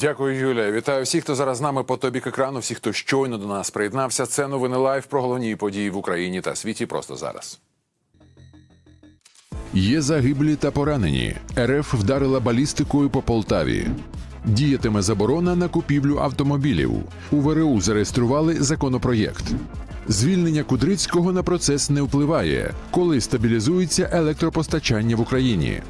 Дякую, Юлія. Вітаю всіх, хто зараз з нами по тобі екрану. Всіх, хто щойно до нас приєднався. Це новини лайв про головні події в Україні та світі. Просто зараз. Є загиблі та поранені. РФ вдарила балістикою по Полтаві. Діятиме заборона на купівлю автомобілів. У ВРУ зареєстрували законопроєкт. Звільнення Кудрицького на процес не впливає, коли стабілізується електропостачання в Україні.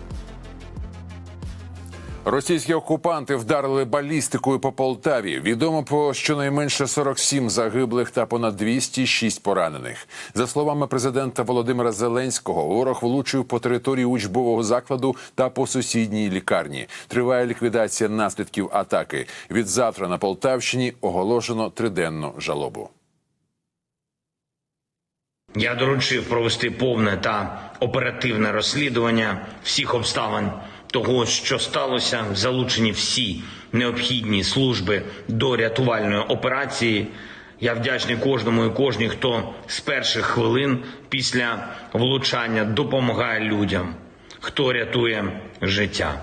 Російські окупанти вдарили балістикою по Полтаві. Відомо про щонайменше 47 загиблих та понад 206 поранених. За словами президента Володимира Зеленського, ворог влучив по території учбового закладу та по сусідній лікарні. Триває ліквідація наслідків атаки. Від завтра на Полтавщині оголошено триденну жалобу. Я доручив провести повне та оперативне розслідування всіх обставин того, що сталося, залучені всі необхідні служби до рятувальної операції. Я вдячний кожному і кожній, хто з перших хвилин після влучання допомагає людям, хто рятує життя.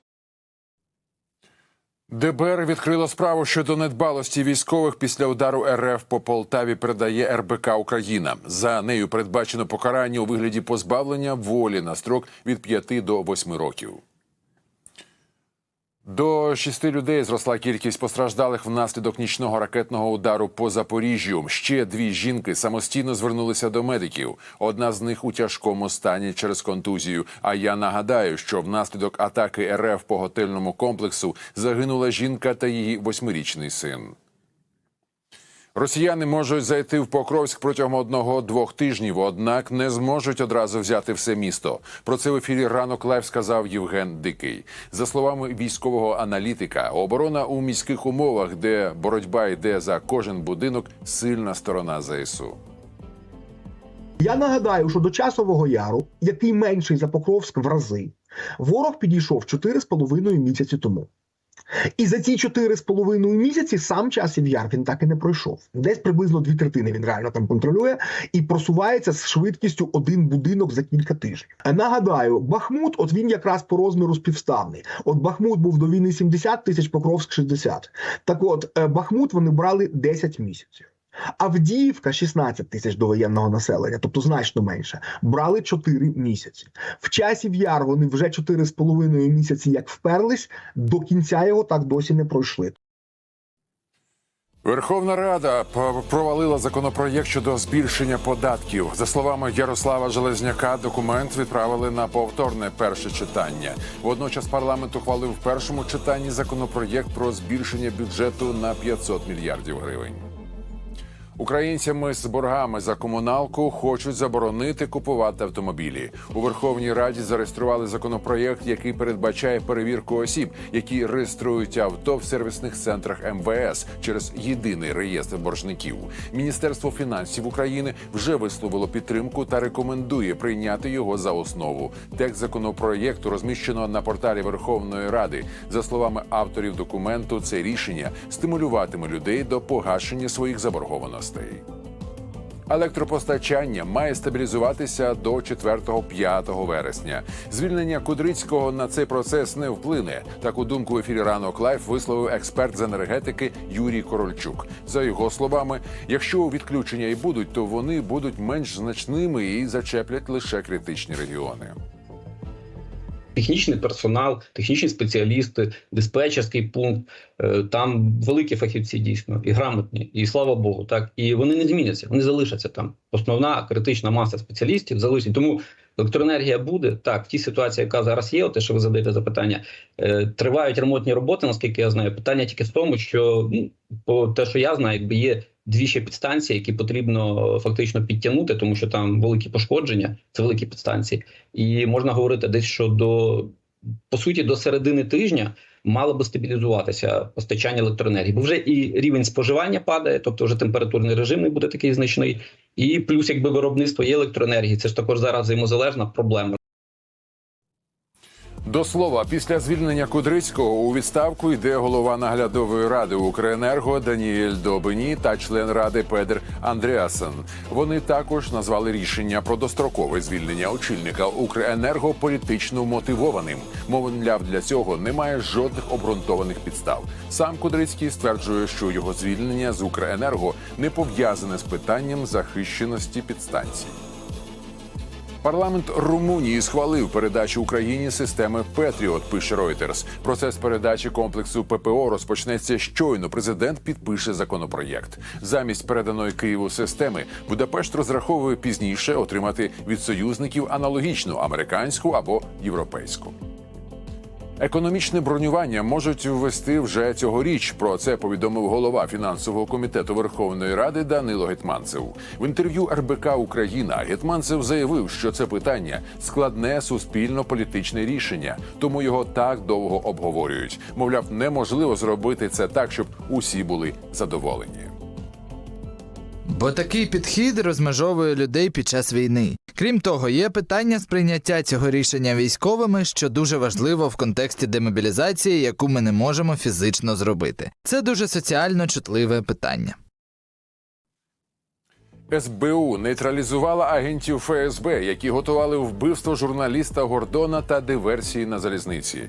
ДБР відкрило справу щодо недбалості військових після удару РФ по Полтаві. Передає РБК Україна. За нею передбачено покарання у вигляді позбавлення волі на строк від 5 до 8 років. До шести людей зросла кількість постраждалих внаслідок нічного ракетного удару по Запоріжжю. Ще дві жінки самостійно звернулися до медиків. Одна з них у тяжкому стані через контузію. А я нагадаю, що внаслідок атаки РФ по готельному комплексу загинула жінка та її восьмирічний син. Росіяни можуть зайти в Покровськ протягом одного-двох тижнів, однак не зможуть одразу взяти все місто. Про це в ефірі ранок лайв сказав Євген Дикий. За словами військового аналітика, оборона у міських умовах, де боротьба йде за кожен будинок, сильна сторона ЗСУ. Я нагадаю, що до часового яру, який менший за Покровськ в рази, ворог підійшов 4,5 місяці тому. І за ці 4,5 місяці сам часів яр він так і не пройшов. Десь приблизно дві третини він реально там контролює і просувається з швидкістю один будинок за кілька тижнів. Нагадаю, Бахмут, от він якраз по розміру співставний. От Бахмут був до війни 70 тисяч, Покровськ 60. Так от, е, Бахмут вони брали 10 місяців. Авдіївка 16 тисяч до воєнного населення, тобто значно менше, брали 4 місяці. В часі в яр вони вже 4,5 місяці як вперлись, до кінця його так досі не пройшли. Верховна Рада провалила законопроєкт щодо збільшення податків. За словами Ярослава Железняка, документ відправили на повторне перше читання. Водночас парламент ухвалив в першому читанні законопроєкт про збільшення бюджету на 500 мільярдів гривень. Українцями з боргами за комуналку хочуть заборонити купувати автомобілі. У Верховній Раді зареєстрували законопроєкт, який передбачає перевірку осіб, які реєструють авто в сервісних центрах МВС через єдиний реєстр боржників. Міністерство фінансів України вже висловило підтримку та рекомендує прийняти його за основу. Текст законопроєкту розміщено на порталі Верховної Ради. За словами авторів документу, це рішення стимулюватиме людей до погашення своїх заборгованостей. Електропостачання має стабілізуватися до 4-5 вересня. Звільнення Кудрицького на цей процес не вплине. Таку думку в ефірі ранок лайф висловив експерт з енергетики Юрій Корольчук. За його словами, якщо відключення і будуть, то вони будуть менш значними і зачеплять лише критичні регіони. Технічний персонал, технічні спеціалісти, диспетчерський пункт. е, Там великі фахівці дійсно і грамотні, і слава Богу, так і вони не зміняться, вони залишаться там. Основна критична маса спеціалістів залишить. Тому електроенергія буде так. В тій ситуації, яка зараз є, те, що ви задаєте запитання, е, тривають ремонтні роботи. Наскільки я знаю, питання тільки в тому, що ну, по те, що я знаю, якби є. Дві ще підстанції, які потрібно фактично підтягнути, тому що там великі пошкодження, це великі підстанції, і можна говорити десь що до по суті до середини тижня мало би стабілізуватися постачання електроенергії, бо вже і рівень споживання падає, тобто вже температурний режим не буде такий значний, І плюс, якби виробництво є електроенергії, це ж також зараз взаємозалежна проблема. До слова, після звільнення Кудрицького у відставку йде голова наглядової ради Укренерго Даніель Добині та член ради Педер Андреасен. Вони також назвали рішення про дострокове звільнення очільника Укренерго політично мотивованим. Мовляв, для цього немає жодних обґрунтованих підстав. Сам Кудрицький стверджує, що його звільнення з Укренерго не пов'язане з питанням захищеності підстанцій. Парламент Румунії схвалив передачу Україні системи Петріот. Пише Reuters. Процес передачі комплексу ППО розпочнеться щойно. Президент підпише законопроєкт. Замість переданої Києву системи Будапешт розраховує пізніше отримати від союзників аналогічну американську або європейську. Економічне бронювання можуть ввести вже цьогоріч. Про це повідомив голова фінансового комітету Верховної Ради Данило Гетманцев. В інтерв'ю РБК Україна Гетманцев заявив, що це питання складне суспільно-політичне рішення, тому його так довго обговорюють. Мовляв, неможливо зробити це так, щоб усі були задоволені. Бо такий підхід розмежовує людей під час війни. Крім того, є питання сприйняття цього рішення військовими, що дуже важливо в контексті демобілізації, яку ми не можемо фізично зробити. Це дуже соціально чутливе питання. СБУ нейтралізувала агентів ФСБ, які готували вбивство журналіста Гордона та диверсії на залізниці.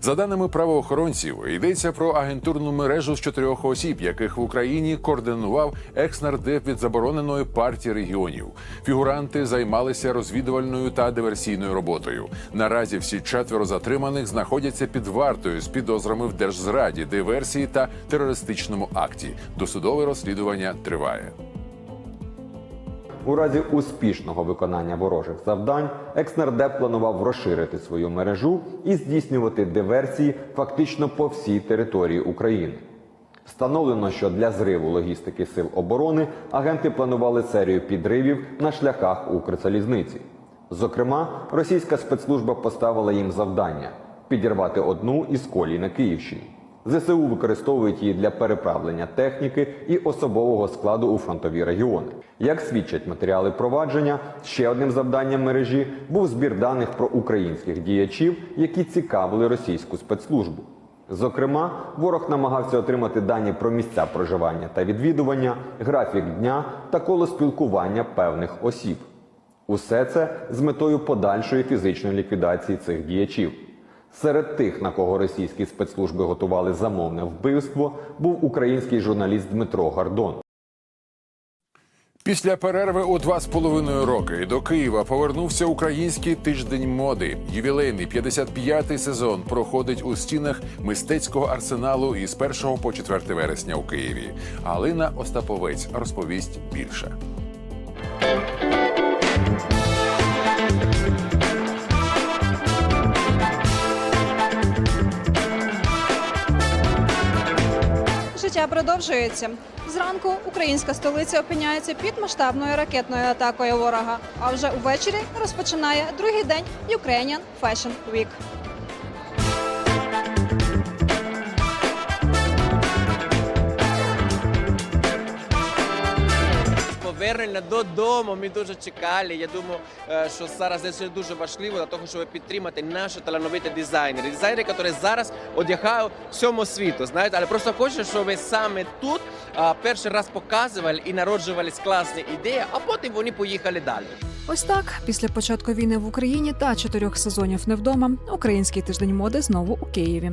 За даними правоохоронців, йдеться про агентурну мережу з чотирьох осіб, яких в Україні координував екс-нардеп від забороненої партії регіонів. Фігуранти займалися розвідувальною та диверсійною роботою. Наразі всі четверо затриманих знаходяться під вартою з підозрами в держзраді, диверсії та терористичному акті. Досудове розслідування триває. У разі успішного виконання ворожих завдань екснардеп планував розширити свою мережу і здійснювати диверсії фактично по всій території України. Встановлено, що для зриву логістики сил оборони агенти планували серію підривів на шляхах Укрзалізниці. Зокрема, російська спецслужба поставила їм завдання підірвати одну із колій на Київщині. ЗСУ використовують її для переправлення техніки і особового складу у фронтові регіони. Як свідчать матеріали провадження, ще одним завданням мережі був збір даних про українських діячів, які цікавили російську спецслужбу. Зокрема, ворог намагався отримати дані про місця проживання та відвідування, графік дня та коло спілкування певних осіб. Усе це з метою подальшої фізичної ліквідації цих діячів. Серед тих, на кого російські спецслужби готували замовне вбивство, був український журналіст Дмитро Гардон. Після перерви у два з половиною роки до Києва повернувся український тиждень моди. Ювілейний 55-й сезон проходить у стінах мистецького арсеналу із 1 по 4 вересня у Києві. Галина Остаповець розповість більше. Життя продовжується. Зранку українська столиця опиняється під масштабною ракетною атакою ворога. А вже увечері розпочинає другий день Ukrainian Fashion Week. Повернення додому. Ми дуже чекали. Я думаю, е, що зараз це дуже важливо для того, щоб підтримати наші талановиті дизайнери. Дизайнери, які зараз одягають всьому світу. Знаєте, але просто хочу, щоб ви саме тут перший раз показували і народжувались класні ідеї, а потім вони поїхали далі. Ось так, після початку війни в Україні та чотирьох сезонів не вдома, український тиждень моди знову у Києві.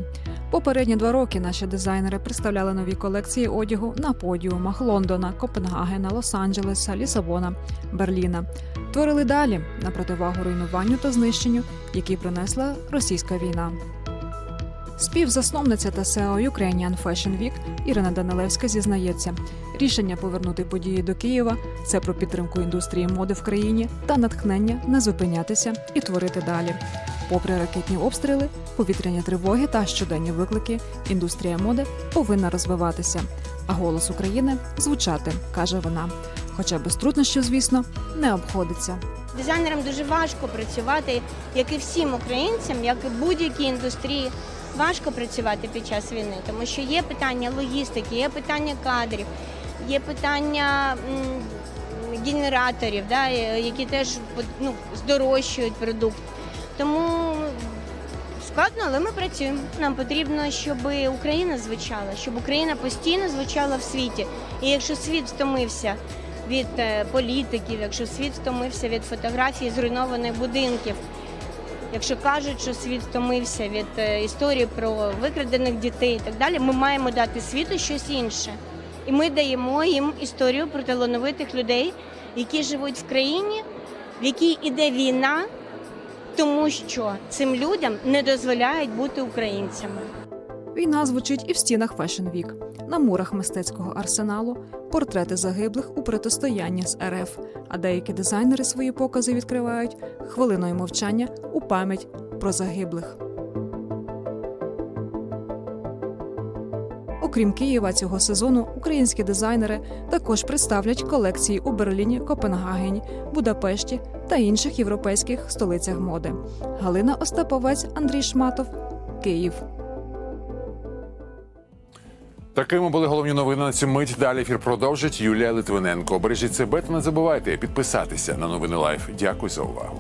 Попередні два роки наші дизайнери представляли нові колекції одягу на подіумах Лондона, Копенгагена, Лос-Анджелеса, Лісабона, Берліна. Творили далі на противагу руйнуванню та знищенню, які принесла російська війна. Співзасновниця та SEO Ukrainian Fashion Week Ірина Данилевська зізнається, рішення повернути події до Києва це про підтримку індустрії моди в країні та натхнення не зупинятися і творити далі. Попри ракетні обстріли, повітряні тривоги та щоденні виклики, індустрія моди повинна розвиватися, а голос України звучати, каже вона. Хоча без труднощів, звісно, не обходиться. Дизайнерам дуже важко працювати, як і всім українцям, як і будь-якій індустрії. Важко працювати під час війни, тому що є питання логістики, є питання кадрів, є питання генераторів, да, е, які теж ну, здорожчують продукт. Тому складно, але ми працюємо. Нам потрібно, щоб Україна звучала, щоб Україна постійно звучала в світі. І якщо світ втомився від е, політиків, якщо світ втомився від фотографій зруйнованих будинків, якщо кажуть, що світ втомився від е, історії про викрадених дітей і так далі, ми маємо дати світу щось інше. І ми даємо їм історію про талановитих людей, які живуть в країні, в якій іде війна, тому що цим людям не дозволяють бути українцями. Війна звучить і в стінах Fashion Week. На мурах мистецького арсеналу портрети загиблих у протистоянні з РФ. А деякі дизайнери свої покази відкривають хвилиною мовчання у пам'ять про загиблих. Окрім Києва, цього сезону українські дизайнери також представлять колекції у Берліні, Копенгагені, Будапешті та інших європейських столицях моди. Галина Остаповець, Андрій Шматов, Київ. Такими були головні новини на цю мить. Далі ефір продовжить Юлія Литвиненко. Бережіть себе та не забувайте підписатися на новини Лайф. Дякую за увагу.